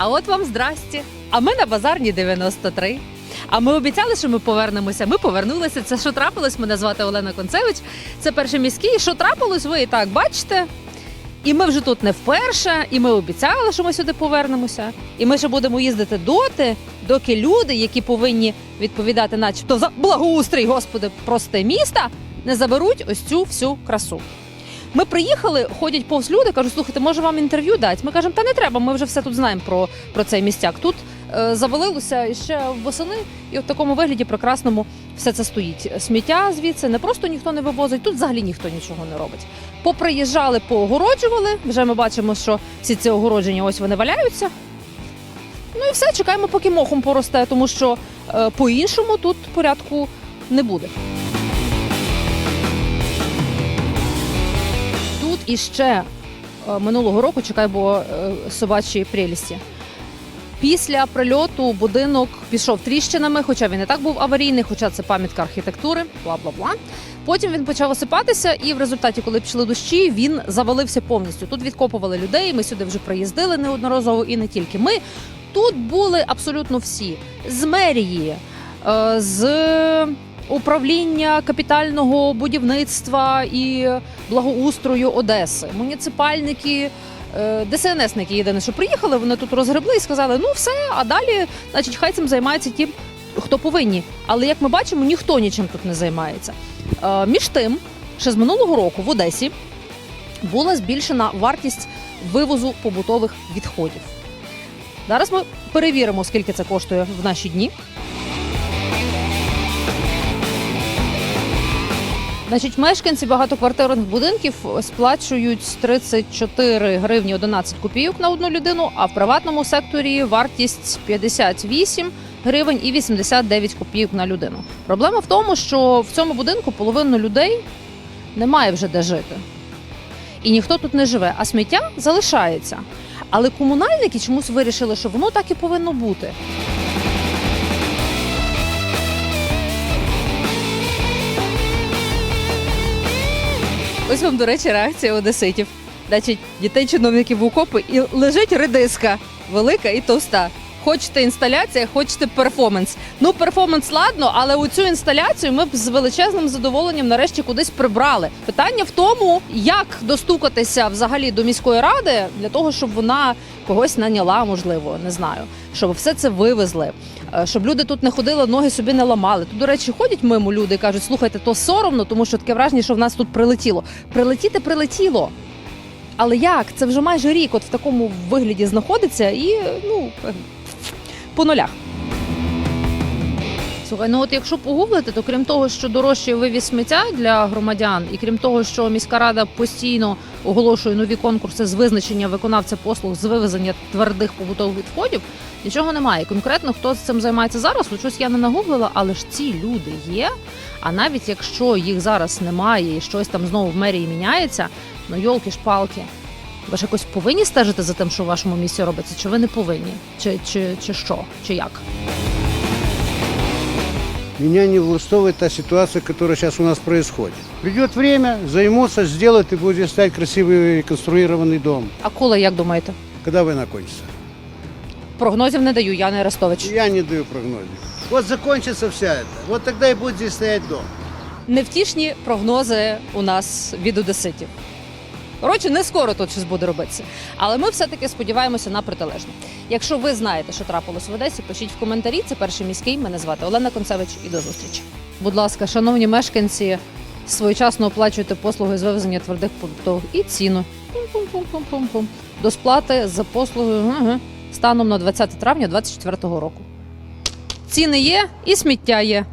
А от вам здрасті. А ми на базарні 93. А ми обіцяли, що ми повернемося. Ми повернулися. Це що трапилось? Мене звати Олена Концевич. Це перший міський. Що трапилось? Ви і так бачите. І ми вже тут не вперше, і ми обіцяли, що ми сюди повернемося. І ми ще будемо їздити доти, доки люди, які повинні відповідати, начебто за благоустрій, господи, просте міста, не заберуть ось цю всю красу. Ми приїхали, ходять повз люди, кажуть, слухайте, може вам інтерв'ю дати? Ми кажемо, та не треба, ми вже все тут знаємо про, про цей містяк. Тут е, завалилося ще восени, і в такому вигляді прекрасному все це стоїть. Сміття звідси не просто ніхто не вивозить, тут взагалі ніхто нічого не робить. Поприїжджали, поогороджували. Вже ми бачимо, що всі ці огородження ось вони валяються. Ну і все, чекаємо, поки мохом поросте, тому що е, по-іншому тут порядку не буде. Тут іще е, минулого року чекай, бо е, собачі прелісті. Після прильоту будинок пішов тріщинами, хоча він і так був аварійний, хоча це пам'ятка архітектури, бла бла бла. Потім він почав осипатися, і в результаті, коли пішли дощі, він завалився повністю. Тут відкопували людей. Ми сюди вже приїздили неодноразово, і не тільки ми. Тут були абсолютно всі з мерії, е, з управління капітального будівництва і благоустрою Одеси, муніципальники. е, ДСНСники єдине, що приїхали, вони тут розгребли і сказали: ну все, а далі, значить, хай цим займаються ті, хто повинні. Але як ми бачимо, ніхто нічим тут не займається. Е, Між тим, ще з минулого року в Одесі була збільшена вартість вивозу побутових відходів. Зараз ми перевіримо, скільки це коштує в наші дні. Значить, мешканці багатоквартирних будинків сплачують 34 гривні 11 копійок на одну людину, а в приватному секторі вартість 58 гривень і 89 копійок на людину. Проблема в тому, що в цьому будинку половину людей немає вже де жити. І ніхто тут не живе, а сміття залишається. Але комунальники чомусь вирішили, що воно так і повинно бути. Ось вам, до речі, реакція одеситів. Значить, дітей чиновників в окопи і лежить редиска велика і товста. Хочете інсталяція, хочете перформанс. Ну, перформанс ладно, але у цю інсталяцію ми б з величезним задоволенням нарешті кудись прибрали. Питання в тому, як достукатися взагалі до міської ради для того, щоб вона когось наняла, можливо, не знаю, щоб все це вивезли, е, щоб люди тут не ходили, ноги собі не ламали. Тут, до речі, ходять мимо люди і кажуть, слухайте, то соромно, тому що таке враження, що в нас тут прилетіло. Прилетіти прилетіло. Але як? Це вже майже рік от в такому вигляді знаходиться і ну по нулях. Слухай, ну от якщо погуглити, то крім того, що дорожчий вивіз сміття для громадян, і крім того, що міська рада постійно оголошує нові конкурси з визначення виконавця послуг з вивезення твердих побутових відходів, нічого немає. Конкретно хто цим займається зараз, щось я не нагуглила, але ж ці люди є. А навіть якщо їх зараз немає і щось там знову в мерії міняється, ну йолки ж палки. Ви ж якось повинні стежити за тим, що в вашому місті робиться, чи ви не повинні? Чи, чи, чи що? Чи як? Меня не влаштовывает та ситуация, которая сейчас у нас происходит. Придет время, займутся, сделают и будет здесь стоять красивый реконструированный дом. А коли, як думаєте? Когда война кончится? Прогнозів не даю, я не Арестович. Я не даю прогнозов. Вот закончится вся это, вот тогда и будет здесь стоять дом. Невтішні прогнози у нас від одеситів. Коротше, не скоро тут щось буде робитися. Але ми все-таки сподіваємося на протилежне. Якщо ви знаєте, що трапилось в Одесі, пишіть в коментарі. Це перший міський. Мене звати Олена Концевич і до зустрічі. Будь ласка, шановні мешканці, своєчасно оплачуйте послуги з вивезення твердих побутових і ціну. Пум-пум-пум-пум-пум. До сплати за послугою ага, станом на 20 травня 2024 року. Ціни є і сміття є.